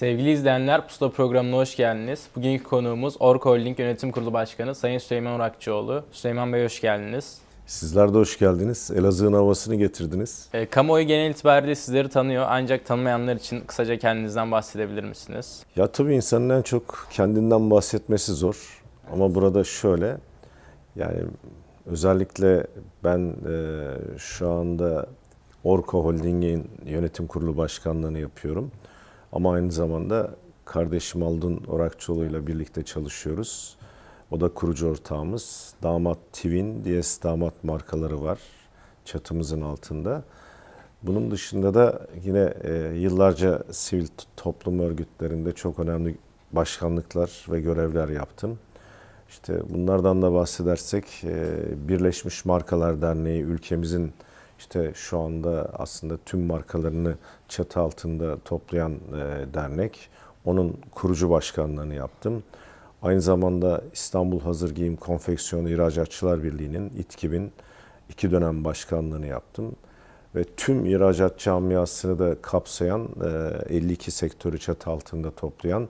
Sevgili izleyenler, Pusula programına hoş geldiniz. Bugünkü konuğumuz Ork Holding Yönetim Kurulu Başkanı Sayın Süleyman Urakçıoğlu. Süleyman Bey hoş geldiniz. Sizler de hoş geldiniz. Elazığ'ın havasını getirdiniz. E, kamuoyu genel itibariyle sizleri tanıyor ancak tanımayanlar için kısaca kendinizden bahsedebilir misiniz? Ya tabii insanın en çok kendinden bahsetmesi zor. Ama burada şöyle, yani özellikle ben e, şu anda Orko Holding'in yönetim kurulu başkanlığını yapıyorum. Ama aynı zamanda kardeşim Aldın Orakçıoğlu ile birlikte çalışıyoruz. O da kurucu ortağımız. Damat Twin, DS Damat markaları var çatımızın altında. Bunun dışında da yine e, yıllarca sivil toplum örgütlerinde çok önemli başkanlıklar ve görevler yaptım. İşte bunlardan da bahsedersek e, Birleşmiş Markalar Derneği ülkemizin işte şu anda aslında tüm markalarını çatı altında toplayan e, dernek. Onun kurucu başkanlığını yaptım. Aynı zamanda İstanbul Hazır Giyim Konfeksiyon İhracatçılar Birliği'nin İTKİB'in iki dönem başkanlığını yaptım. Ve tüm ihracat camiasını da kapsayan e, 52 sektörü çatı altında toplayan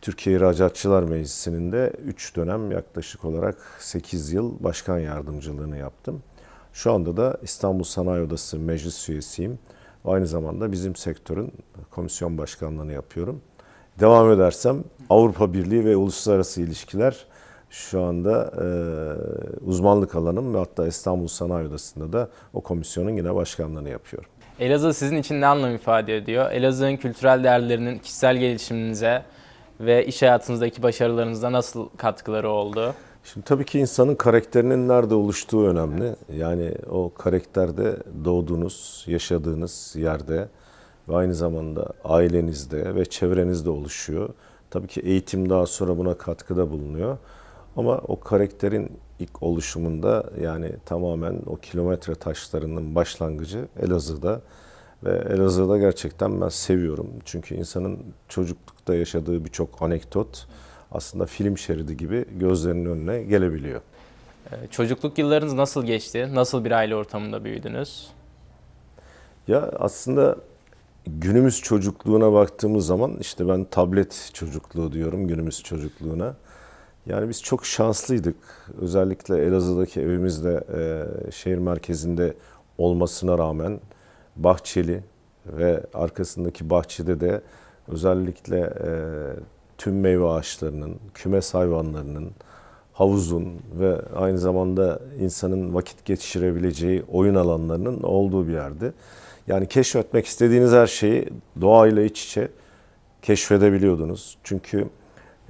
Türkiye İhracatçılar Meclisi'nin de 3 dönem yaklaşık olarak 8 yıl başkan yardımcılığını yaptım. Şu anda da İstanbul Sanayi Odası meclis üyesiyim. Aynı zamanda bizim sektörün komisyon başkanlığını yapıyorum. Devam edersem Avrupa Birliği ve Uluslararası İlişkiler şu anda e, uzmanlık alanım ve hatta İstanbul Sanayi Odası'nda da o komisyonun yine başkanlığını yapıyorum. Elazığ sizin için ne anlam ifade ediyor? Elazığ'ın kültürel değerlerinin kişisel gelişiminize ve iş hayatınızdaki başarılarınıza nasıl katkıları oldu? Şimdi tabii ki insanın karakterinin nerede oluştuğu önemli. Yani o karakterde doğduğunuz, yaşadığınız yerde ve aynı zamanda ailenizde ve çevrenizde oluşuyor. Tabii ki eğitim daha sonra buna katkıda bulunuyor. Ama o karakterin ilk oluşumunda yani tamamen o kilometre taşlarının başlangıcı Elazığ'da. Ve Elazığ'da gerçekten ben seviyorum. Çünkü insanın çocuklukta yaşadığı birçok anekdot aslında film şeridi gibi gözlerinin önüne gelebiliyor. E, çocukluk yıllarınız nasıl geçti? Nasıl bir aile ortamında büyüdünüz? Ya aslında günümüz çocukluğuna baktığımız zaman işte ben tablet çocukluğu diyorum günümüz çocukluğuna. Yani biz çok şanslıydık. Özellikle Elazığ'daki evimizde e, şehir merkezinde olmasına rağmen bahçeli ve arkasındaki bahçede de özellikle e, tüm meyve ağaçlarının, kümes hayvanlarının, havuzun ve aynı zamanda insanın vakit geçirebileceği oyun alanlarının olduğu bir yerdi. Yani keşfetmek istediğiniz her şeyi doğayla iç içe keşfedebiliyordunuz. Çünkü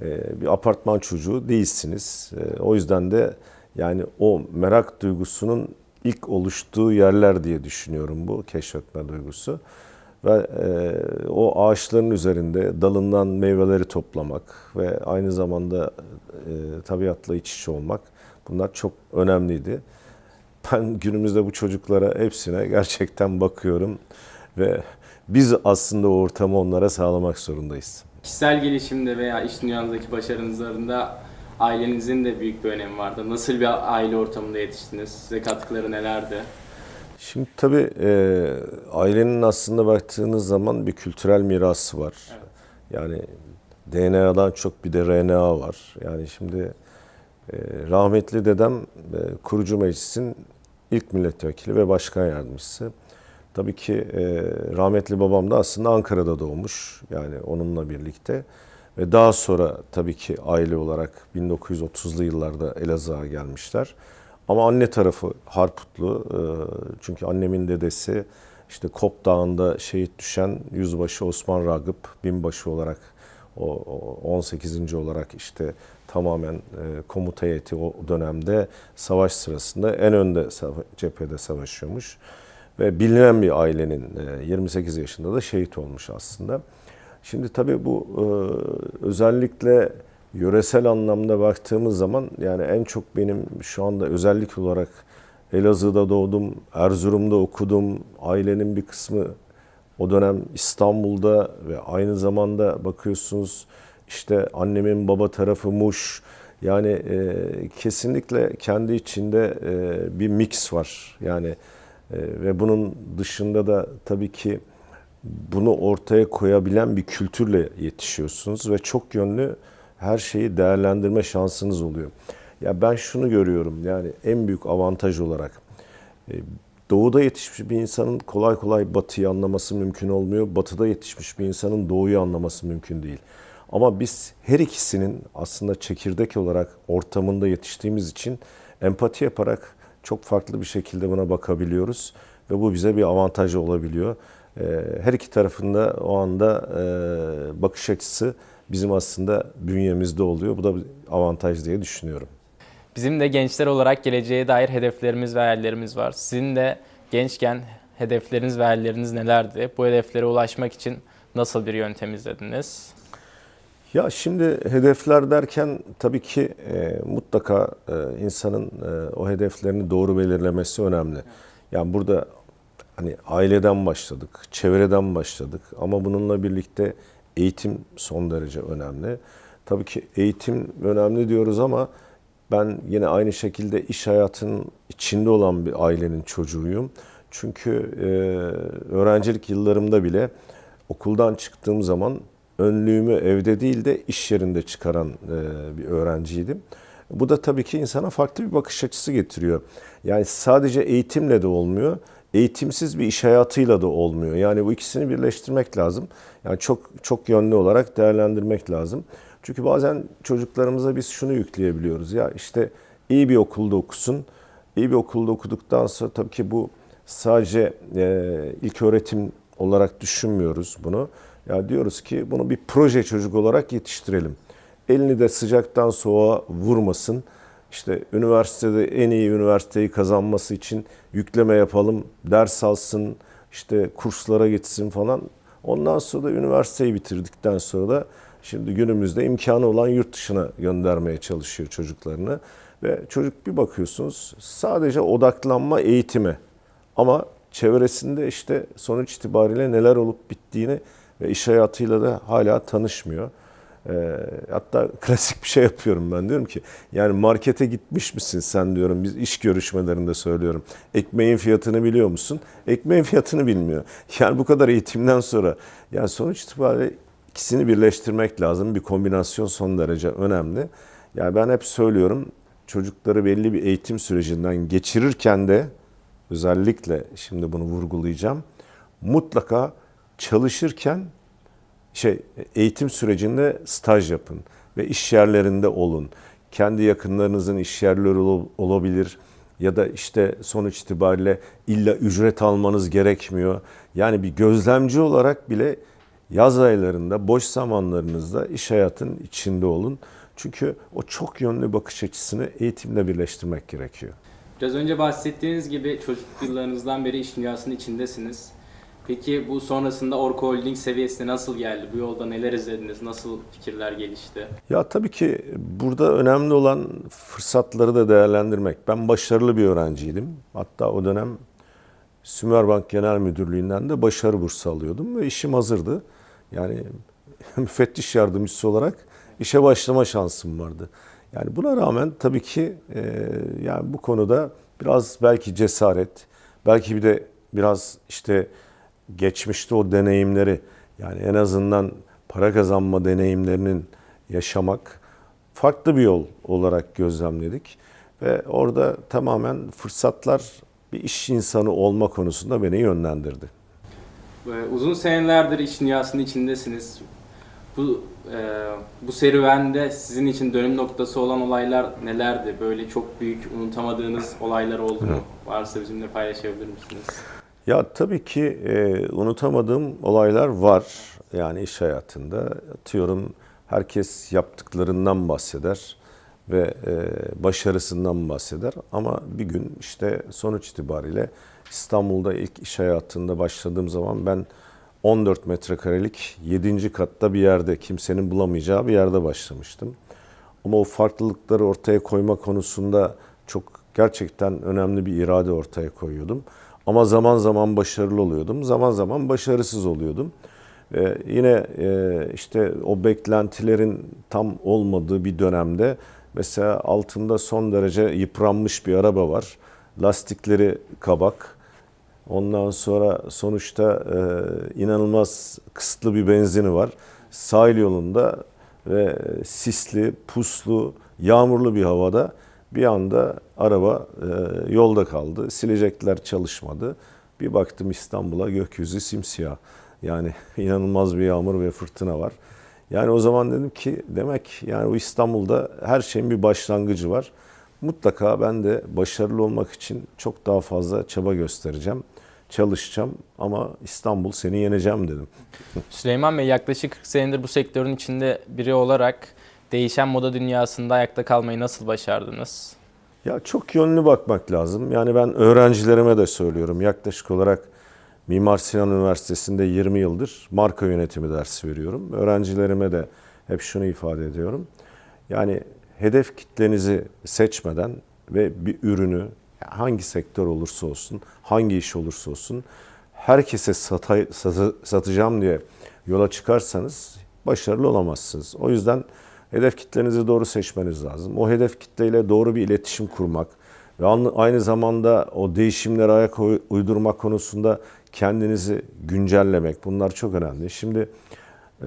e, bir apartman çocuğu değilsiniz. E, o yüzden de yani o merak duygusunun ilk oluştuğu yerler diye düşünüyorum bu keşfetme duygusu. Ve e, o ağaçların üzerinde dalından meyveleri toplamak ve aynı zamanda e, tabiatla iç içe olmak bunlar çok önemliydi. Ben günümüzde bu çocuklara hepsine gerçekten bakıyorum ve biz aslında o ortamı onlara sağlamak zorundayız. Kişisel gelişimde veya iş dünyanızdaki başarınızlarında ailenizin de büyük bir önemi vardı. Nasıl bir aile ortamında yetiştiniz? Size katkıları nelerdi? Şimdi tabii e, ailenin aslında baktığınız zaman bir kültürel mirası var. Yani DNA'dan çok bir de RNA var. Yani şimdi e, rahmetli dedem e, kurucu meclisin ilk milletvekili ve başkan yardımcısı. Tabii ki e, rahmetli babam da aslında Ankara'da doğmuş. Yani onunla birlikte. Ve daha sonra tabii ki aile olarak 1930'lu yıllarda Elazığ'a gelmişler. Ama anne tarafı Harputlu. E, Çünkü annemin dedesi işte Kop Dağı'nda şehit düşen Yüzbaşı Osman Ragıp binbaşı olarak o o 18. olarak işte tamamen e, komuta heyeti o dönemde savaş sırasında en önde cephede savaşıyormuş. Ve bilinen bir ailenin e, 28 yaşında da şehit olmuş aslında. Şimdi tabii bu e, özellikle yöresel anlamda baktığımız zaman yani en çok benim şu anda özellik olarak Elazığ'da doğdum, Erzurum'da okudum, ailenin bir kısmı o dönem İstanbul'da ve aynı zamanda bakıyorsunuz işte annemin baba tarafı Muş. Yani e, kesinlikle kendi içinde e, bir mix var. Yani e, ve bunun dışında da tabii ki bunu ortaya koyabilen bir kültürle yetişiyorsunuz ve çok yönlü her şeyi değerlendirme şansınız oluyor. Ya ben şunu görüyorum yani en büyük avantaj olarak e, doğuda yetişmiş bir insanın kolay kolay batıyı anlaması mümkün olmuyor. Batıda yetişmiş bir insanın doğuyu anlaması mümkün değil. Ama biz her ikisinin aslında çekirdek olarak ortamında yetiştiğimiz için empati yaparak çok farklı bir şekilde buna bakabiliyoruz ve bu bize bir avantaj olabiliyor. Ee, Her iki tarafında o anda e, bakış açısı bizim aslında bünyemizde oluyor. Bu da bir avantaj diye düşünüyorum. Bizim de gençler olarak geleceğe dair hedeflerimiz ve hayallerimiz var. Sizin de gençken hedefleriniz ve hayalleriniz nelerdi? Bu hedeflere ulaşmak için nasıl bir yöntem izlediniz? Ya şimdi hedefler derken tabii ki e, mutlaka e, insanın e, o hedeflerini doğru belirlemesi önemli. Yani burada hani aileden başladık, çevreden başladık ama bununla birlikte eğitim son derece önemli. Tabii ki eğitim önemli diyoruz ama ben yine aynı şekilde iş hayatının içinde olan bir ailenin çocuğuyum. Çünkü e, öğrencilik yıllarımda bile okuldan çıktığım zaman önlüğümü evde değil de iş yerinde çıkaran e, bir öğrenciydim. Bu da tabii ki insana farklı bir bakış açısı getiriyor. Yani sadece eğitimle de olmuyor, eğitimsiz bir iş hayatıyla da olmuyor. Yani bu ikisini birleştirmek lazım. Yani çok çok yönlü olarak değerlendirmek lazım. Çünkü bazen çocuklarımıza biz şunu yükleyebiliyoruz. Ya işte iyi bir okulda okusun. İyi bir okulda okuduktan sonra tabii ki bu sadece e, ilk öğretim olarak düşünmüyoruz bunu. Ya diyoruz ki bunu bir proje çocuk olarak yetiştirelim. Elini de sıcaktan soğuğa vurmasın. İşte üniversitede en iyi üniversiteyi kazanması için yükleme yapalım, ders alsın, işte kurslara gitsin falan. Ondan sonra da üniversiteyi bitirdikten sonra da şimdi günümüzde imkanı olan yurt dışına göndermeye çalışıyor çocuklarını. Ve çocuk bir bakıyorsunuz sadece odaklanma eğitime ama çevresinde işte sonuç itibariyle neler olup bittiğini ve iş hayatıyla da hala tanışmıyor. Ee, hatta klasik bir şey yapıyorum ben diyorum ki yani markete gitmiş misin sen diyorum biz iş görüşmelerinde söylüyorum. Ekmeğin fiyatını biliyor musun? Ekmeğin fiyatını bilmiyor. Yani bu kadar eğitimden sonra yani sonuç itibariyle ikisini birleştirmek lazım. Bir kombinasyon son derece önemli. Yani ben hep söylüyorum çocukları belli bir eğitim sürecinden geçirirken de özellikle şimdi bunu vurgulayacağım. Mutlaka çalışırken şey eğitim sürecinde staj yapın ve iş yerlerinde olun. Kendi yakınlarınızın iş yerleri ol- olabilir ya da işte sonuç itibariyle illa ücret almanız gerekmiyor. Yani bir gözlemci olarak bile yaz aylarında boş zamanlarınızda iş hayatının içinde olun. Çünkü o çok yönlü bakış açısını eğitimle birleştirmek gerekiyor. Biraz önce bahsettiğiniz gibi çocuk yıllarınızdan beri iş dünyasının içindesiniz. Peki bu sonrasında Orko Holding seviyesine nasıl geldi? Bu yolda neler izlediniz? Nasıl fikirler gelişti? Ya tabii ki burada önemli olan fırsatları da değerlendirmek. Ben başarılı bir öğrenciydim. Hatta o dönem Sümerbank Genel Müdürlüğü'nden de başarı bursu alıyordum ve işim hazırdı. Yani müfettiş yardımcısı olarak işe başlama şansım vardı. Yani buna rağmen tabii ki e, yani bu konuda biraz belki cesaret, belki bir de biraz işte geçmişte o deneyimleri yani en azından para kazanma deneyimlerinin yaşamak farklı bir yol olarak gözlemledik. Ve orada tamamen fırsatlar bir iş insanı olma konusunda beni yönlendirdi. Uzun senelerdir iş dünyasının içindesiniz. Bu e, bu serüvende sizin için dönüm noktası olan olaylar nelerdi? Böyle çok büyük unutamadığınız olaylar oldu mu? Varsa bizimle paylaşabilir misiniz? Ya tabii ki e, unutamadığım olaylar var. Yani iş hayatında atıyorum herkes yaptıklarından bahseder ve e, başarısından bahseder. Ama bir gün işte sonuç itibariyle İstanbul'da ilk iş hayatında başladığım zaman ben 14 metrekarelik 7. katta bir yerde kimsenin bulamayacağı bir yerde başlamıştım. Ama o farklılıkları ortaya koyma konusunda çok gerçekten önemli bir irade ortaya koyuyordum. Ama zaman zaman başarılı oluyordum, zaman zaman başarısız oluyordum. Ee, yine e, işte o beklentilerin tam olmadığı bir dönemde mesela altında son derece yıpranmış bir araba var. Lastikleri kabak. Ondan sonra sonuçta e, inanılmaz kısıtlı bir benzini var. Sahil yolunda ve sisli, puslu, yağmurlu bir havada bir anda araba e, yolda kaldı. Silecekler çalışmadı. Bir baktım İstanbul'a gökyüzü simsiyah. Yani inanılmaz bir yağmur ve fırtına var. Yani o zaman dedim ki demek yani bu İstanbul'da her şeyin bir başlangıcı var. Mutlaka ben de başarılı olmak için çok daha fazla çaba göstereceğim. Çalışacağım ama İstanbul seni yeneceğim dedim. Süleyman Bey yaklaşık 40 senedir bu sektörün içinde biri olarak değişen moda dünyasında ayakta kalmayı nasıl başardınız? Ya çok yönlü bakmak lazım. Yani ben öğrencilerime de söylüyorum. Yaklaşık olarak Mimar Sinan Üniversitesi'nde 20 yıldır marka yönetimi dersi veriyorum. Öğrencilerime de hep şunu ifade ediyorum. Yani hedef kitlenizi seçmeden ve bir ürünü hangi sektör olursa olsun, hangi iş olursa olsun herkese satay, satı- satacağım diye yola çıkarsanız başarılı olamazsınız. O yüzden hedef kitlenizi doğru seçmeniz lazım. O hedef kitleyle doğru bir iletişim kurmak ve aynı zamanda o değişimlere ayak uy- uydurmak konusunda kendinizi güncellemek bunlar çok önemli. Şimdi ee,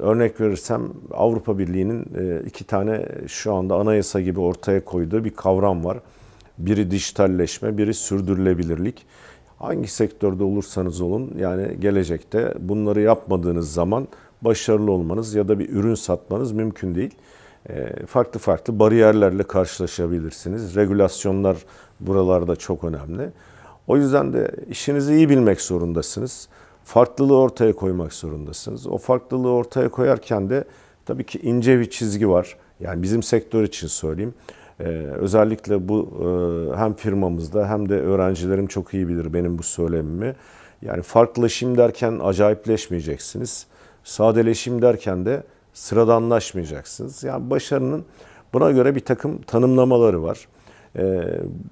örnek verirsem Avrupa Birliği'nin e, iki tane şu anda anayasa gibi ortaya koyduğu bir kavram var. Biri dijitalleşme, biri sürdürülebilirlik. Hangi sektörde olursanız olun yani gelecekte bunları yapmadığınız zaman başarılı olmanız ya da bir ürün satmanız mümkün değil. Ee, Farklı farklı bariyerlerle karşılaşabilirsiniz. Regülasyonlar buralarda çok önemli. O yüzden de işinizi iyi bilmek zorundasınız farklılığı ortaya koymak zorundasınız. O farklılığı ortaya koyarken de tabii ki ince bir çizgi var. Yani bizim sektör için söyleyeyim. Ee, özellikle bu e, hem firmamızda hem de öğrencilerim çok iyi bilir benim bu söylemimi. Yani farklılaşayım derken acayipleşmeyeceksiniz. Sadeleşeyim derken de sıradanlaşmayacaksınız. Yani başarının buna göre bir takım tanımlamaları var. Ee,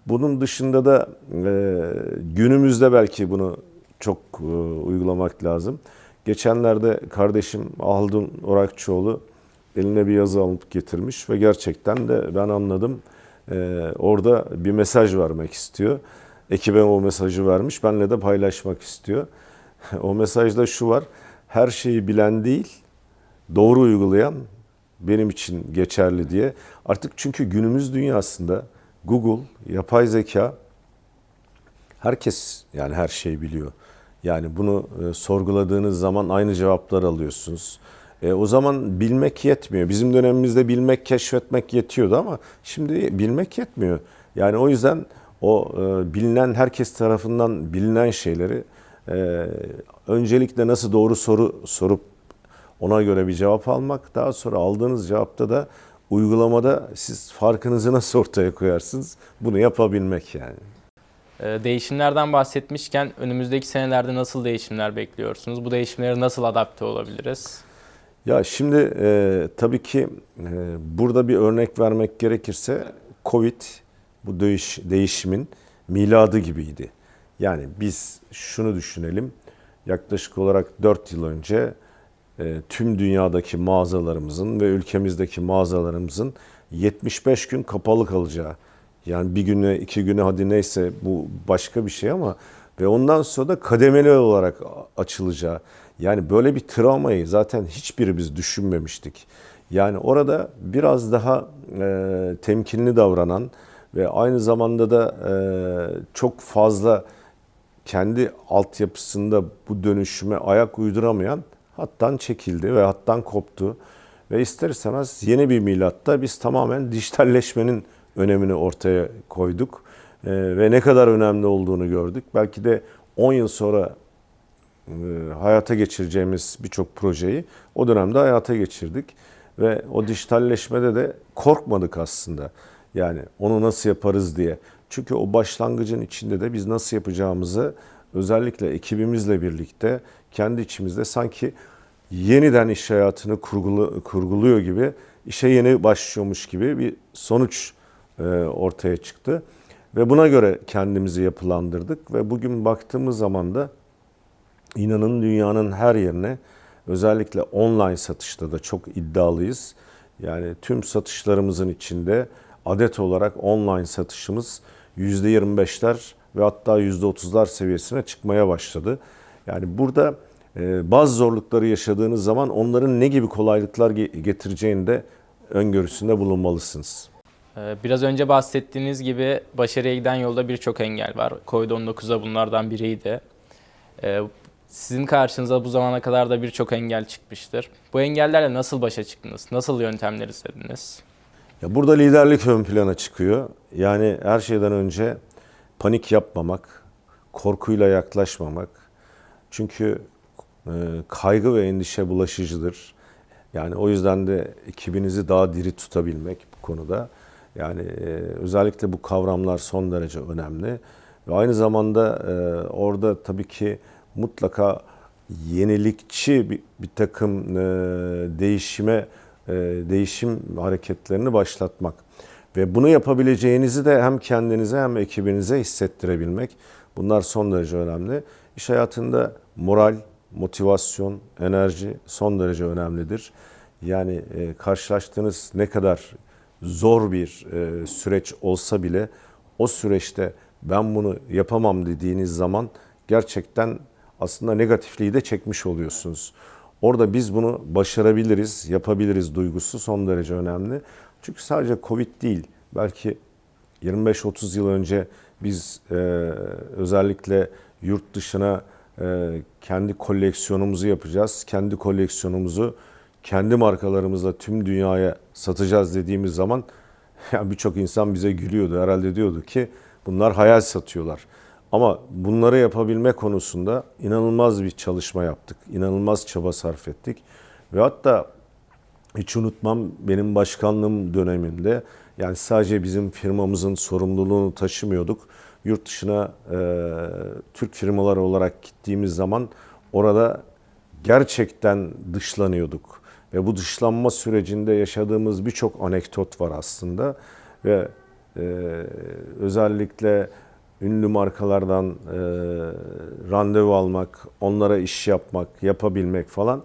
bunun dışında da e, günümüzde belki bunu çok e, uygulamak lazım. Geçenlerde kardeşim Ahaldun Orakçıoğlu eline bir yazı alıp getirmiş ve gerçekten de ben anladım. E, orada bir mesaj vermek istiyor. Ekibe o mesajı vermiş, benle de paylaşmak istiyor. o mesajda şu var, her şeyi bilen değil, doğru uygulayan benim için geçerli diye. Artık çünkü günümüz dünyasında Google, yapay zeka herkes yani her şeyi biliyor. Yani bunu e, sorguladığınız zaman aynı cevaplar alıyorsunuz. E, o zaman bilmek yetmiyor. Bizim dönemimizde bilmek, keşfetmek yetiyordu ama şimdi bilmek yetmiyor. Yani o yüzden o e, bilinen herkes tarafından bilinen şeyleri e, öncelikle nasıl doğru soru sorup ona göre bir cevap almak, daha sonra aldığınız cevapta da uygulamada siz farkınızı nasıl ortaya koyarsınız bunu yapabilmek yani. Ee, Değişimlerden bahsetmişken önümüzdeki senelerde nasıl değişimler bekliyorsunuz? Bu değişimlere nasıl adapte olabiliriz? Ya şimdi e, tabii ki e, burada bir örnek vermek gerekirse Covid bu değiş, değişimin miladı gibiydi. Yani biz şunu düşünelim yaklaşık olarak 4 yıl önce e, tüm dünyadaki mağazalarımızın ve ülkemizdeki mağazalarımızın 75 gün kapalı kalacağı. Yani bir güne iki güne hadi neyse bu başka bir şey ama ve ondan sonra da kademeli olarak açılacağı. Yani böyle bir travmayı zaten hiçbiri biz düşünmemiştik. Yani orada biraz daha e, temkinli davranan ve aynı zamanda da e, çok fazla kendi altyapısında bu dönüşüme ayak uyduramayan hattan çekildi ve hattan koptu. Ve ister istemez yeni bir milatta biz tamamen dijitalleşmenin önemini ortaya koyduk. Ee, ve ne kadar önemli olduğunu gördük. Belki de 10 yıl sonra e, hayata geçireceğimiz birçok projeyi o dönemde hayata geçirdik. Ve o dijitalleşmede de korkmadık aslında. Yani onu nasıl yaparız diye. Çünkü o başlangıcın içinde de biz nasıl yapacağımızı özellikle ekibimizle birlikte kendi içimizde sanki yeniden iş hayatını kurgulu, kurguluyor gibi işe yeni başlıyormuş gibi bir sonuç e, ortaya çıktı. Ve buna göre kendimizi yapılandırdık ve bugün baktığımız zaman da inanın dünyanın her yerine özellikle online satışta da çok iddialıyız. Yani tüm satışlarımızın içinde adet olarak online satışımız %25'ler ve hatta %30'lar seviyesine çıkmaya başladı. Yani burada e, bazı zorlukları yaşadığınız zaman onların ne gibi kolaylıklar ge- getireceğini de öngörüsünde bulunmalısınız. Ee, Biraz önce bahsettiğiniz gibi başarıya giden yolda birçok engel var. Covid-19'da bunlardan biriydi. Ee, Sizin karşınıza bu zamana kadar da birçok engel çıkmıştır. Bu engellerle nasıl başa çıktınız? Nasıl yöntemler izlediniz? Ya burada liderlik ön plana çıkıyor. Yani her şeyden önce panik yapmamak, korkuyla yaklaşmamak. Çünkü e, kaygı ve endişe bulaşıcıdır. Yani o yüzden de ekibinizi daha diri tutabilmek bu konuda. Yani e, özellikle bu kavramlar son derece önemli. Ve aynı zamanda e, orada tabii ki mutlaka yenilikçi bir, takım değişime değişim hareketlerini başlatmak ve bunu yapabileceğinizi de hem kendinize hem ekibinize hissettirebilmek. Bunlar son derece önemli. İş hayatında moral, motivasyon, enerji son derece önemlidir. Yani e, karşılaştığınız ne kadar zor bir e, süreç olsa bile o süreçte ben bunu yapamam dediğiniz zaman gerçekten aslında negatifliği de çekmiş oluyorsunuz. Orada biz bunu başarabiliriz, yapabiliriz duygusu son derece önemli. Çünkü sadece Covid değil, belki 25-30 yıl önce biz e, özellikle yurt dışına e, kendi koleksiyonumuzu yapacağız. Kendi koleksiyonumuzu kendi markalarımızla tüm dünyaya satacağız dediğimiz zaman ya birçok insan bize gülüyordu. Herhalde diyordu ki bunlar hayal satıyorlar. Ama bunları yapabilme konusunda inanılmaz bir çalışma yaptık. İnanılmaz çaba sarf ettik. Ve hatta hiç unutmam benim başkanlığım döneminde yani sadece bizim firmamızın sorumluluğunu taşımıyorduk. Yurt dışına e, Türk firmaları olarak gittiğimiz zaman orada gerçekten dışlanıyorduk. Ve bu dışlanma sürecinde yaşadığımız birçok anekdot var aslında. Ve e, özellikle ünlü markalardan e, randevu almak, onlara iş yapmak, yapabilmek falan.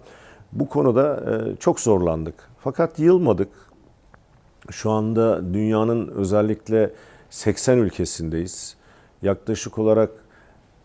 Bu konuda e, çok zorlandık. Fakat yılmadık. Şu anda dünyanın özellikle 80 ülkesindeyiz. Yaklaşık olarak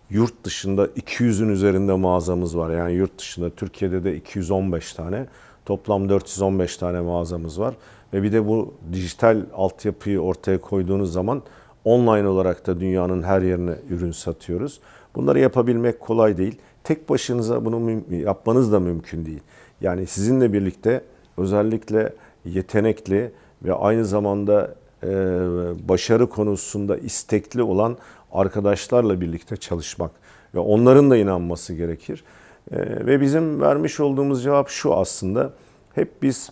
yurt dışında 200'ün üzerinde mağazamız var. Yani yurt dışında Türkiye'de de 215 tane. Toplam 415 tane mağazamız var. Ve bir de bu dijital altyapıyı ortaya koyduğunuz zaman online olarak da dünyanın her yerine ürün satıyoruz. Bunları yapabilmek kolay değil. Tek başınıza bunu yapmanız da mümkün değil. Yani sizinle birlikte özellikle yetenekli ve aynı zamanda e, başarı konusunda istekli olan arkadaşlarla birlikte çalışmak ve onların da inanması gerekir. E, ve bizim vermiş olduğumuz cevap şu aslında. Hep biz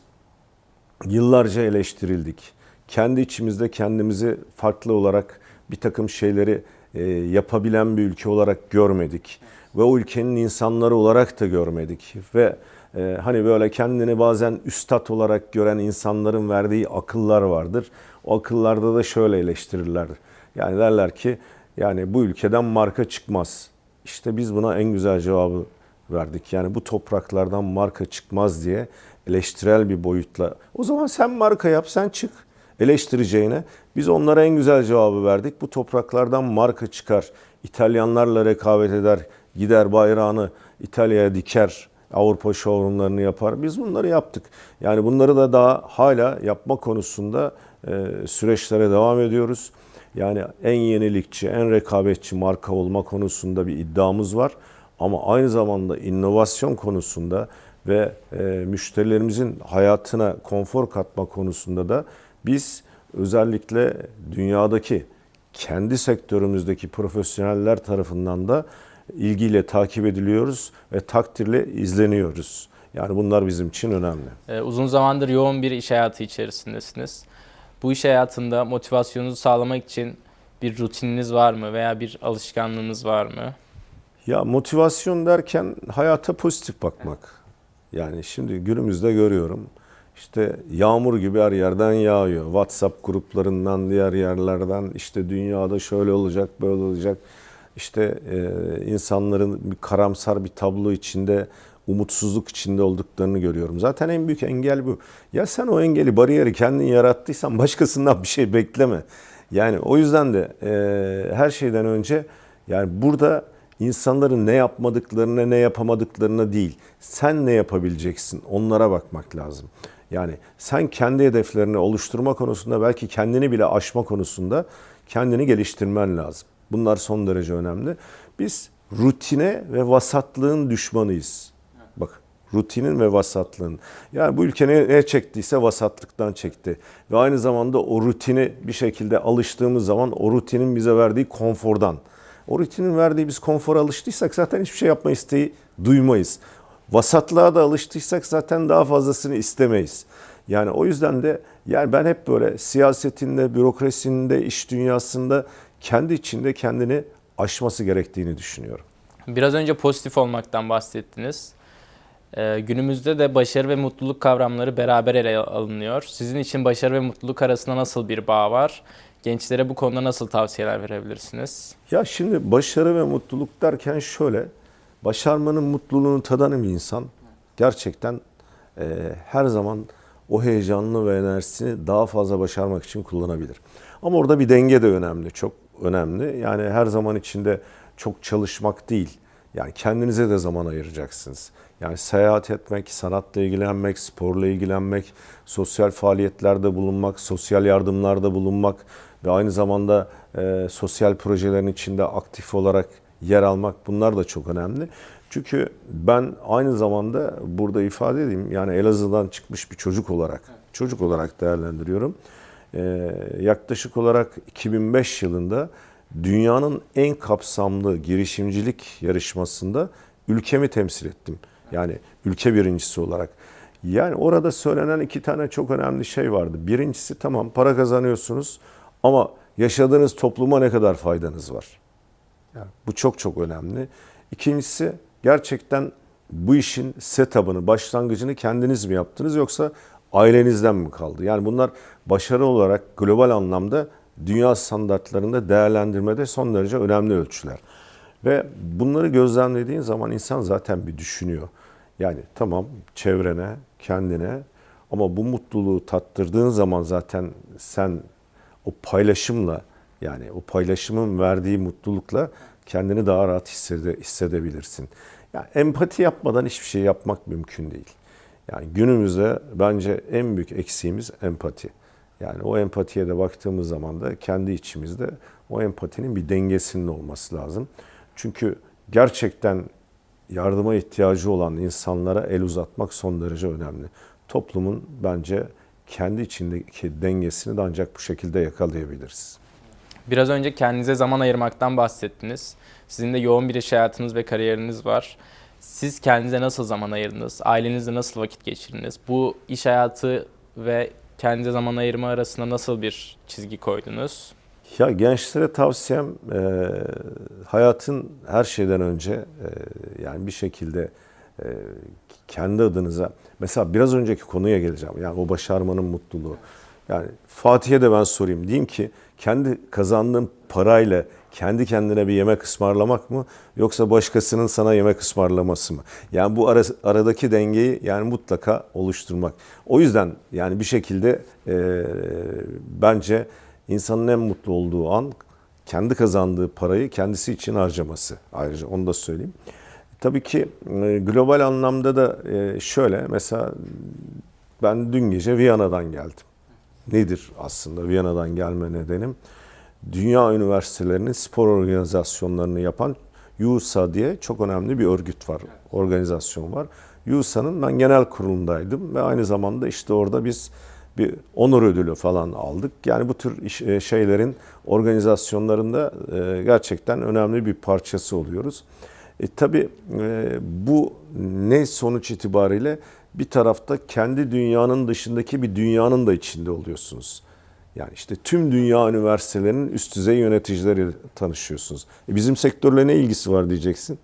yıllarca eleştirildik. Kendi içimizde kendimizi farklı olarak bir takım şeyleri e, yapabilen bir ülke olarak görmedik. Ve o ülkenin insanları olarak da görmedik. Ve e, hani böyle kendini bazen üstad olarak gören insanların verdiği akıllar vardır. O akıllarda da şöyle eleştirirler. Yani derler ki yani bu ülkeden marka çıkmaz. İşte biz buna en güzel cevabı verdik. Yani bu topraklardan marka çıkmaz diye eleştirel bir boyutla. O zaman sen marka yap, sen çık eleştireceğine. Biz onlara en güzel cevabı verdik. Bu topraklardan marka çıkar. İtalyanlarla rekabet eder. Gider bayrağını İtalya'ya diker. Avrupa showroomlarını yapar. Biz bunları yaptık. Yani bunları da daha hala yapma konusunda e, süreçlere devam ediyoruz. Yani en yenilikçi, en rekabetçi marka olma konusunda bir iddiamız var. Ama aynı zamanda inovasyon konusunda ve e, müşterilerimizin hayatına konfor katma konusunda da biz özellikle dünyadaki kendi sektörümüzdeki profesyoneller tarafından da ilgiyle takip ediliyoruz ve takdirle izleniyoruz. Yani bunlar bizim için önemli. Ee, Uzun zamandır yoğun bir iş hayatı içerisindesiniz. Bu iş hayatında motivasyonunuzu sağlamak için bir rutininiz var mı veya bir alışkanlığınız var mı? Ya motivasyon derken hayata pozitif bakmak. Yani şimdi günümüzde görüyorum. İşte yağmur gibi her yerden yağıyor. WhatsApp gruplarından, diğer yerlerden işte dünyada şöyle olacak, böyle olacak. İşte e, insanların bir karamsar bir tablo içinde, umutsuzluk içinde olduklarını görüyorum. Zaten en büyük engel bu. Ya sen o engeli, bariyeri kendin yarattıysan başkasından bir şey bekleme. Yani o yüzden de e, her şeyden önce yani burada insanların ne yapmadıklarına ne yapamadıklarına değil sen ne yapabileceksin onlara bakmak lazım. Yani sen kendi hedeflerini oluşturma konusunda belki kendini bile aşma konusunda kendini geliştirmen lazım. Bunlar son derece önemli. Biz rutine ve vasatlığın düşmanıyız. Bak rutinin ve vasatlığın. Yani bu ülke ne, çektiyse vasatlıktan çekti. Ve aynı zamanda o rutini bir şekilde alıştığımız zaman o rutinin bize verdiği konfordan. O rutinin verdiği biz konfora alıştıysak zaten hiçbir şey yapma isteği duymayız. Vasatlığa da alıştıysak zaten daha fazlasını istemeyiz. Yani o yüzden de yani ben hep böyle siyasetinde, bürokrasinde, iş dünyasında kendi içinde kendini aşması gerektiğini düşünüyorum. Biraz önce pozitif olmaktan bahsettiniz. Ee, günümüzde de başarı ve mutluluk kavramları beraber ele alınıyor. Sizin için başarı ve mutluluk arasında nasıl bir bağ var? Gençlere bu konuda nasıl tavsiyeler verebilirsiniz? Ya şimdi başarı ve mutluluk derken şöyle, başarmanın mutluluğunu tadan bir insan gerçekten e, her zaman o heyecanını ve enerjisini daha fazla başarmak için kullanabilir. Ama orada bir denge de önemli, çok önemli. Yani her zaman içinde çok çalışmak değil, yani kendinize de zaman ayıracaksınız. Yani seyahat etmek, sanatla ilgilenmek, sporla ilgilenmek, sosyal faaliyetlerde bulunmak, sosyal yardımlarda bulunmak ve aynı zamanda e, sosyal projelerin içinde aktif olarak yer almak bunlar da çok önemli. Çünkü ben aynı zamanda burada ifade edeyim yani Elazığ'dan çıkmış bir çocuk olarak çocuk olarak değerlendiriyorum. Ee, yaklaşık olarak 2005 yılında dünyanın en kapsamlı girişimcilik yarışmasında ülkemi temsil ettim. Yani ülke birincisi olarak. Yani orada söylenen iki tane çok önemli şey vardı. Birincisi tamam para kazanıyorsunuz ama yaşadığınız topluma ne kadar faydanız var? Bu çok çok önemli. İkincisi gerçekten bu işin setup'ını, başlangıcını kendiniz mi yaptınız yoksa ailenizden mi kaldı? Yani bunlar başarı olarak global anlamda dünya standartlarında değerlendirmede son derece önemli ölçüler. Ve bunları gözlemlediğin zaman insan zaten bir düşünüyor. Yani tamam çevrene, kendine ama bu mutluluğu tattırdığın zaman zaten sen o paylaşımla yani o paylaşımın verdiği mutlulukla kendini daha rahat hissede, hissedebilirsin. Yani empati yapmadan hiçbir şey yapmak mümkün değil. Yani günümüzde bence en büyük eksiğimiz empati. Yani o empatiye de baktığımız zaman da kendi içimizde o empatinin bir dengesinin olması lazım. Çünkü gerçekten yardıma ihtiyacı olan insanlara el uzatmak son derece önemli. Toplumun bence kendi içindeki dengesini de ancak bu şekilde yakalayabiliriz. Biraz önce kendinize zaman ayırmaktan bahsettiniz. Sizin de yoğun bir iş hayatınız ve kariyeriniz var. Siz kendinize nasıl zaman ayırdınız? Ailenizle nasıl vakit geçirdiniz? Bu iş hayatı ve kendinize zaman ayırma arasında nasıl bir çizgi koydunuz? Ya gençlere tavsiyem e, hayatın her şeyden önce e, yani bir şekilde e, kendi adınıza mesela biraz önceki konuya geleceğim. Yani o başarmanın mutluluğu. Yani Fatih'e de ben sorayım. Diyeyim ki kendi kazandığın parayla kendi kendine bir yemek ısmarlamak mı yoksa başkasının sana yemek ısmarlaması mı? Yani bu ara, aradaki dengeyi yani mutlaka oluşturmak. O yüzden yani bir şekilde e, bence insanın en mutlu olduğu an kendi kazandığı parayı kendisi için harcaması. Ayrıca onu da söyleyeyim. Tabii ki e, global anlamda da e, şöyle mesela ben dün gece Viyana'dan geldim. Nedir aslında Viyana'dan gelme nedenim? Dünya üniversitelerinin spor organizasyonlarını yapan USA diye çok önemli bir örgüt var, organizasyon var. USA'nın ben genel kurulundaydım ve aynı zamanda işte orada biz bir onur ödülü falan aldık. Yani bu tür e, şeylerin organizasyonlarında e, gerçekten önemli bir parçası oluyoruz. E, tabii e, bu ne sonuç itibariyle bir tarafta kendi dünyanın dışındaki bir dünyanın da içinde oluyorsunuz. Yani işte tüm dünya üniversitelerinin üst düzey yöneticileri tanışıyorsunuz. E bizim sektörle ne ilgisi var diyeceksin.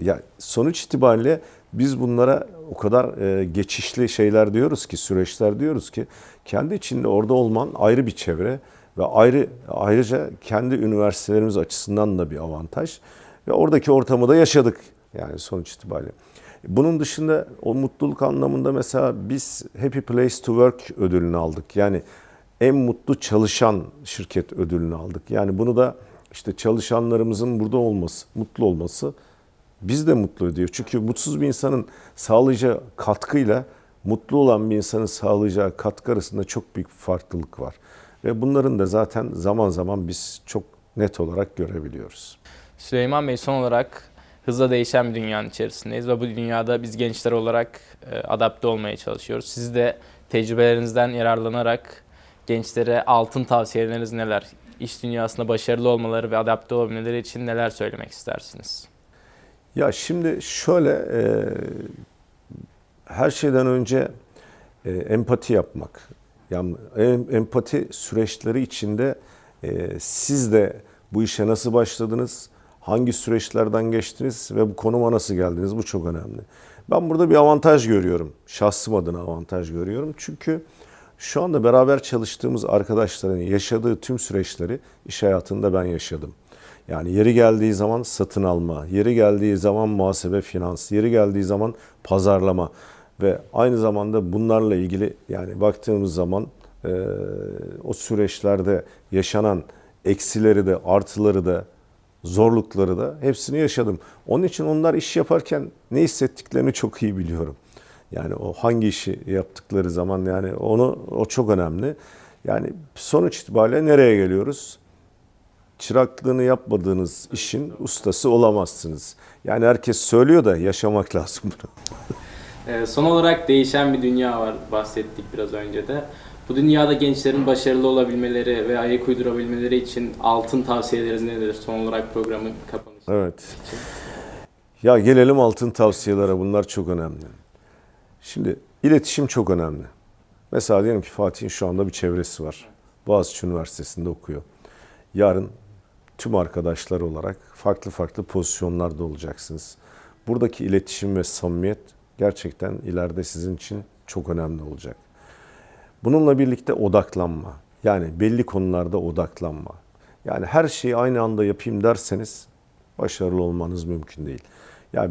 Ya sonuç itibariyle biz bunlara o kadar e, geçişli şeyler diyoruz ki, süreçler diyoruz ki kendi içinde orada olman ayrı bir çevre ve ayrı ayrıca kendi üniversitelerimiz açısından da bir avantaj ve oradaki ortamı da yaşadık yani sonuç itibariyle. Bunun dışında o mutluluk anlamında mesela biz Happy Place to Work ödülünü aldık. Yani en mutlu çalışan şirket ödülünü aldık. Yani bunu da işte çalışanlarımızın burada olması, mutlu olması biz de mutlu ediyor. Çünkü mutsuz bir insanın sağlayacağı katkıyla mutlu olan bir insanın sağlayacağı katkı arasında çok büyük farklılık var. Ve bunların da zaten zaman zaman biz çok net olarak görebiliyoruz. Süleyman Bey son olarak hızla değişen bir dünyanın içerisindeyiz ve bu dünyada biz gençler olarak e, adapte olmaya çalışıyoruz. Siz de tecrübelerinizden yararlanarak gençlere altın tavsiyeleriniz neler? İş dünyasında başarılı olmaları ve adapte olabilmeleri için neler söylemek istersiniz? Ya şimdi şöyle e, her şeyden önce e, empati yapmak. Yani em- empati süreçleri içinde e, siz de bu işe nasıl başladınız? Hangi süreçlerden geçtiniz ve bu konuma nasıl geldiniz? Bu çok önemli. Ben burada bir avantaj görüyorum. Şahsım adına avantaj görüyorum. Çünkü şu anda beraber çalıştığımız arkadaşların yaşadığı tüm süreçleri iş hayatında ben yaşadım. Yani yeri geldiği zaman satın alma, yeri geldiği zaman muhasebe finans, yeri geldiği zaman pazarlama ve aynı zamanda bunlarla ilgili yani baktığımız zaman e, o süreçlerde yaşanan eksileri de artıları da zorlukları da hepsini yaşadım. Onun için onlar iş yaparken ne hissettiklerini çok iyi biliyorum. Yani o hangi işi yaptıkları zaman yani onu o çok önemli. Yani sonuç itibariyle nereye geliyoruz? çıraklığını yapmadığınız işin ustası olamazsınız. Yani herkes söylüyor da yaşamak lazım bunu. Ee, son olarak değişen bir dünya var bahsettik biraz önce de. Bu dünyada gençlerin başarılı olabilmeleri ve ayak uydurabilmeleri için altın tavsiyeleriniz nedir? Son olarak programın kapanışı. Evet. Ya gelelim altın tavsiyelere. Bunlar çok önemli. Şimdi iletişim çok önemli. Mesela diyelim ki Fatih'in şu anda bir çevresi var. Boğaziçi Üniversitesi'nde okuyor. Yarın tüm arkadaşlar olarak farklı farklı pozisyonlarda olacaksınız. Buradaki iletişim ve samimiyet gerçekten ileride sizin için çok önemli olacak. Bununla birlikte odaklanma. Yani belli konularda odaklanma. Yani her şeyi aynı anda yapayım derseniz başarılı olmanız mümkün değil. Yani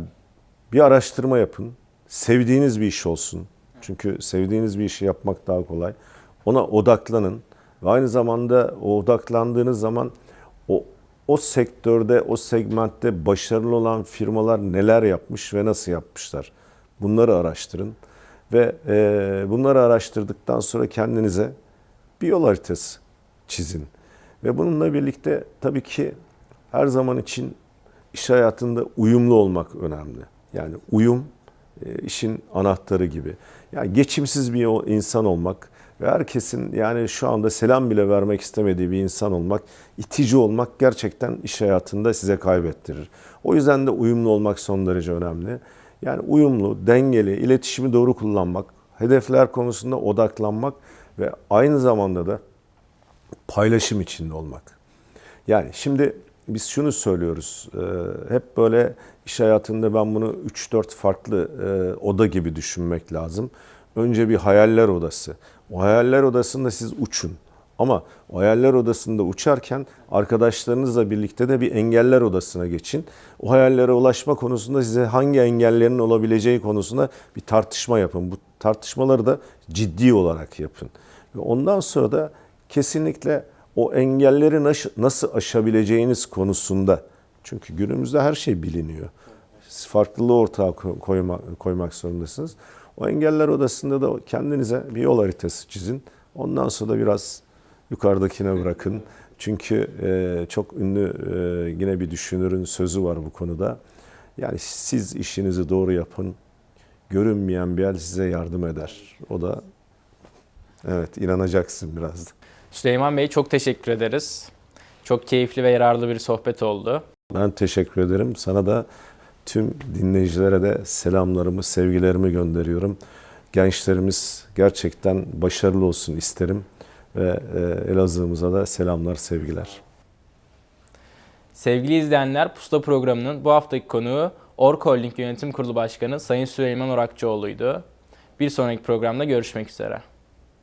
bir araştırma yapın. Sevdiğiniz bir iş olsun. Çünkü sevdiğiniz bir işi yapmak daha kolay. Ona odaklanın. Ve aynı zamanda o odaklandığınız zaman o o sektörde, o segmentte başarılı olan firmalar neler yapmış ve nasıl yapmışlar? Bunları araştırın ve e, bunları araştırdıktan sonra kendinize bir yol haritası çizin. Ve bununla birlikte tabii ki her zaman için iş hayatında uyumlu olmak önemli. Yani uyum e, işin anahtarı gibi. Yani geçimsiz bir insan olmak ve herkesin yani şu anda selam bile vermek istemediği bir insan olmak, itici olmak gerçekten iş hayatında size kaybettirir. O yüzden de uyumlu olmak son derece önemli. Yani uyumlu, dengeli, iletişimi doğru kullanmak, hedefler konusunda odaklanmak ve aynı zamanda da paylaşım içinde olmak. Yani şimdi biz şunu söylüyoruz. e, hep böyle iş hayatında ben bunu 3-4 farklı e, oda gibi düşünmek lazım. Önce bir hayaller odası. O hayaller odasında siz uçun. Ama hayaller odasında uçarken arkadaşlarınızla birlikte de bir engeller odasına geçin. O hayallere ulaşma konusunda size hangi engellerin olabileceği konusunda bir tartışma yapın. Bu tartışmaları da ciddi olarak yapın. Ve ondan sonra da kesinlikle o engelleri nasıl aşabileceğiniz konusunda çünkü günümüzde her şey biliniyor. Siz farklılığı ortaya ko- koyma, koymak zorundasınız. O engeller odasında da kendinize bir yol haritası çizin. Ondan sonra da biraz yukarıdakine bırakın. Çünkü e, çok ünlü e, yine bir düşünürün sözü var bu konuda. Yani siz işinizi doğru yapın. Görünmeyen bir el size yardım eder. O da evet inanacaksın biraz da. Süleyman Bey çok teşekkür ederiz. Çok keyifli ve yararlı bir sohbet oldu. Ben teşekkür ederim. Sana da tüm dinleyicilere de selamlarımı, sevgilerimi gönderiyorum. Gençlerimiz gerçekten başarılı olsun isterim ve e, Elazığ'ımıza da selamlar, sevgiler. Sevgili izleyenler, Pusula programının bu haftaki konuğu Ork Holding Yönetim Kurulu Başkanı Sayın Süleyman Orakçıoğlu'ydu. Bir sonraki programda görüşmek üzere.